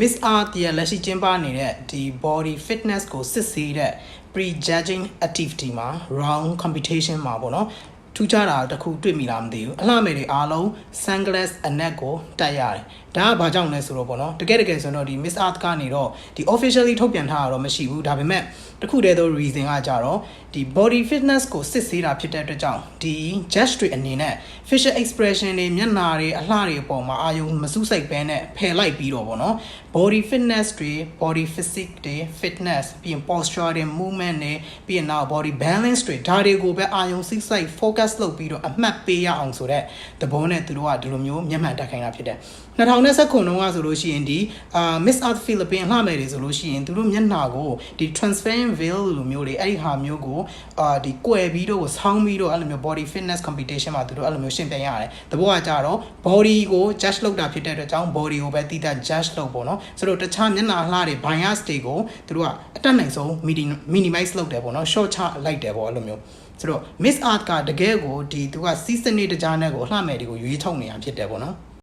Miss Art ရဲ့လက်ရှိကျင်းပနေတဲ့ဒီ body fitness ကိုစစ်ဆေးတဲ့ pre-judging activity မှာ round competition မှာပေါ့နော် ထူးခြားတာတစ်ခုတွေ့မိလားမသိဘူးအလှမယ်တွေအားလုံး sunglass အနက်ကိုတက်ရတယ်ဒါကဘာကြောင့်လဲဆိုတော့ပေါ့နော်တကယ်တကယ်ဆိုတော့ဒီ Miss Art ကနေတော့ဒီ officially ထုတ်ပြန်ထားတာတော့မရှိဘူးဒါပေမဲ့တခုတည်းသော reason ကကြတော့ဒီ body fitness ကိုစစ်ဆေးတာဖြစ်တဲ့အတွက်ကြောင့်ဒီ judge တွေအနေနဲ့ facial expression တွေမျက်နှာတွေအလှတွေအပေါ်မှာအာယုံမစုစိတ်ပဲနဲ့ဖယ်လိုက်ပြီးတော့ပေါ့နော် body fitness တွေ body physique တွေ fitness ပြီးရင် posture တွေ movement တွေပြီးရင်နောက် body balance တွေဒါတွေကိုပဲအာယုံစိတ်စိတ် focus လုပ်ပြီးတော့အမှတ်ပေးရအောင်ဆိုတော့သဘောနဲ့သူတို့ကဒီလိုမျိုးမျက်မှန်တက်ခိုင်းတာဖြစ်တယ်2019ခုတုန်းကဆိုလို့ရှိရင်ဒီအာ Miss Earth Philippines လှမယ်တွေဆိုလို့ရှိရင်သူတို့မျက်နှာကိုဒီ transparent veil လိုမျိုးတွေအဲ့ဒီဟာမျိုးကိုအာဒီကွယ်ပြီးတော့ဆောင်းပြီးတော့အဲ့လိုမျိုး body fitness competition မှာသူတို့အဲ့လိုမျိုးရှင်းပြရတယ်တဘောကကြတော့ body ကို judge လုပ်တာဖြစ်တဲ့အတွက်ကြောင့် body ကိုပဲတိကျ judge လုပ်ပေါ့နော်ဆိုတော့တခြားမျက်နှာလှတွေ bias တွေကိုသူတို့ကအတက်နိုင်ဆုံး minimize လုပ်တယ်ပေါ့နော် short ချလိုက်တယ်ပေါ့အဲ့လိုမျိုးဆိုတော့ Miss Art ကတကယ်ကိုဒီသူကစီးစနစ်တကြားနဲ့ကိုအလှမယ်တွေကိုရွေးထုတ်နေတာဖြစ်တယ်ပေါ့နော်